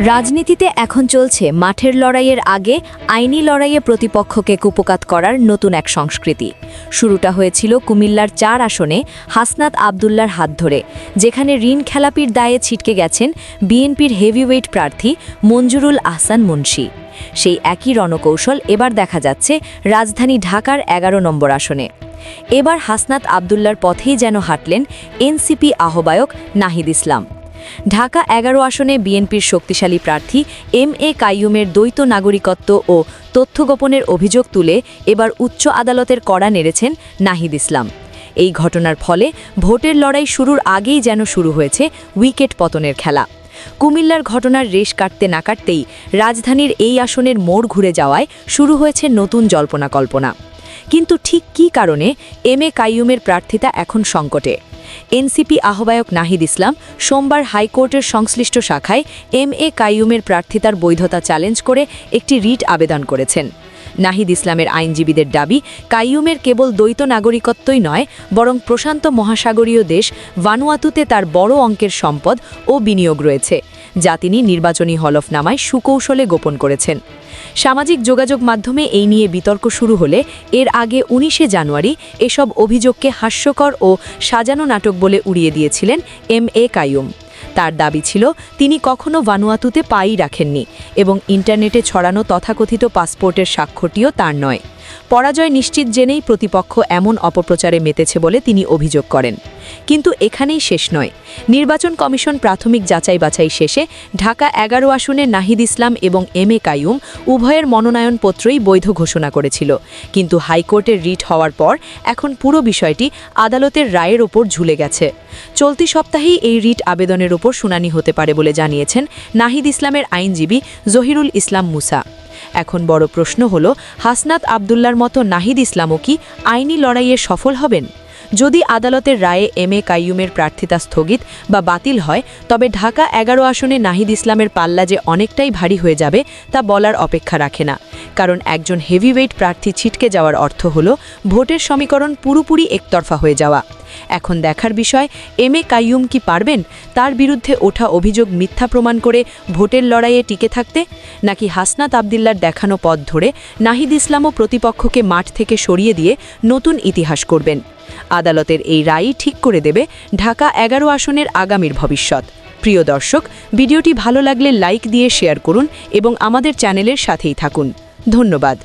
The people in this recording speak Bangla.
রাজনীতিতে এখন চলছে মাঠের লড়াইয়ের আগে আইনি লড়াইয়ে প্রতিপক্ষকে কুপকাত করার নতুন এক সংস্কৃতি। শুরুটা হয়েছিল কুমিল্লার চার আসনে হাসনাত আবদুল্লার হাত ধরে, যেখানে ঋণ খেলাপির দায়ে ছিটকে গেছেন বিএনপির হেভিওয়েট প্রার্থী মঞ্জুরুল আহসান মুন্সি। সেই একই রণকৌশল এবার দেখা যাচ্ছে রাজধানী ঢাকার এগারো নম্বর আসনে। এবার হাসনাত আবদুল্লার পথেই যেন হাঁটলেন এনসিপি আহ্বায়ক নাহিদ ইসলাম। ঢাকা এগারো আসনে বিএনপির শক্তিশালী প্রার্থী এম এ কাইয়ুমের দ্বৈত নাগরিকত্ব ও তথ্য গোপনের অভিযোগ তুলে এবার উচ্চ আদালতের কড়া নেড়েছেন নাহিদ ইসলাম। এই ঘটনার ফলে ভোটের লড়াই শুরুর আগেই যেন শুরু হয়েছে উইকেট পতনের খেলা। কুমিল্লার ঘটনার রেশ কাটতে না কাটতেই রাজধানীর এই আসনের মোড় ঘুরে যাওয়ায় শুরু হয়েছে নতুন জল্পনা কল্পনা। কিন্তু ঠিক কী কারণে এম এ কাইয়ুমের প্রার্থিতা এখন সংকটে? এনসিপি আহ্বায়ক নাহিদ ইসলাম সোমবার হাইকোর্টের সংশ্লিষ্ট শাখায় এম এ কাইয়ুমের প্রার্থিতার বৈধতা চ্যালেঞ্জ করে একটি রিট আবেদন করেছেন। নাহিদ ইসলামের আইনজীবীদের দাবি, কাইয়ুমের কেবল দ্বৈত নাগরিকত্বই নয়, বরং প্রশান্ত মহাসাগরীয় দেশ ভানুয়াতুতে তার বড় অঙ্কের সম্পদ ও বিনিয়োগ রয়েছে, যা তিনি নির্বাচনী হলফনামায় সুকৌশলে গোপন করেছেন। সামাজিক যোগাযোগ মাধ্যমে এই নিয়ে বিতর্ক শুরু হলে এর আগে উনিশে জানুয়ারি এসব অভিযোগকে হাস্যকর ও সাজানো নাটক বলে উড়িয়ে দিয়েছিলেন এম এ কাইয়ুম। তার দাবি ছিল, তিনি কখনো ভানুয়াতুতে পাই রাখেননি এবং ইন্টারনেটে ছড়ানো তথাকথিত পাসপোর্টের স্বাক্ষরটিও তার নয়। পরাজয় নিশ্চিত জেনেই প্রতিপক্ষ এমন অপপ্রচারে মেতেছে বলে তিনি অভিযোগ করেন। কিন্তু এখানেই শেষ নয়। নির্বাচন কমিশন প্রাথমিক যাচাই বাছাই শেষে ঢাকা এগারো আসনে নাহিদ ইসলাম এবং এম এ কাইয়ুম উভয়ের মনোনয়নপত্রই বৈধ ঘোষণা করেছিল। কিন্তু হাইকোর্টের রিট হওয়ার পর এখন পুরো বিষয়টি আদালতের রায়ের ওপর ঝুলে গেছে। চলতি সপ্তাহেই এই রিট আবেদনের ওপর শুনানি হতে পারে বলে জানিয়েছেন নাহিদ ইসলামের আইনজীবী জহিরুল ইসলাম মুসা। এখন বড় প্রশ্ন হল, হাসনাত আবদুল্লার মতো নাহিদ ইসলামও কি আইনি লড়াইয়ে সফল হবেন? যদি আদালতের রায়ে এম এ কাইয়ুমের প্রার্থিতা স্থগিত বা বাতিল হয়, তবে ঢাকা এগারো আসনে নাহিদ ইসলামের পাল্লা যে অনেকটাই ভারী হয়ে যাবে তা বলার অপেক্ষা রাখে না। কারণ একজন হেভিওয়েট প্রার্থী ছিটকে যাওয়ার অর্থ হল ভোটের সমীকরণ পুরোপুরি একতরফা হয়ে যাওয়া। এখন দেখার বিষয়, এম এ কাইয়ুম কি পারবেন? তার বিরুদ্ধে ওঠা অভিযোগ মিথ্যা প্রমাণ করে ভোটের লড়াইয়ে টিকে থাকতে? নাকি হাসনাত আবদিল্লার দেখানো পথ ধরে নাহিদ ইসলামও প্রতিপক্ষকে মাঠ থেকে সরিয়ে দিয়ে নতুন ইতিহাস করবেন? আদালতের এই রায়ই ঠিক করে দেবে ঢাকা এগারো আসনের আগামীর ভবিষ্যৎ। প্রিয় দর্শক, ভিডিওটি ভালো লাগলে লাইক দিয়ে শেয়ার করুন এবং আমাদের চ্যানেলের সাথেই থাকুন। ধন্যবাদ।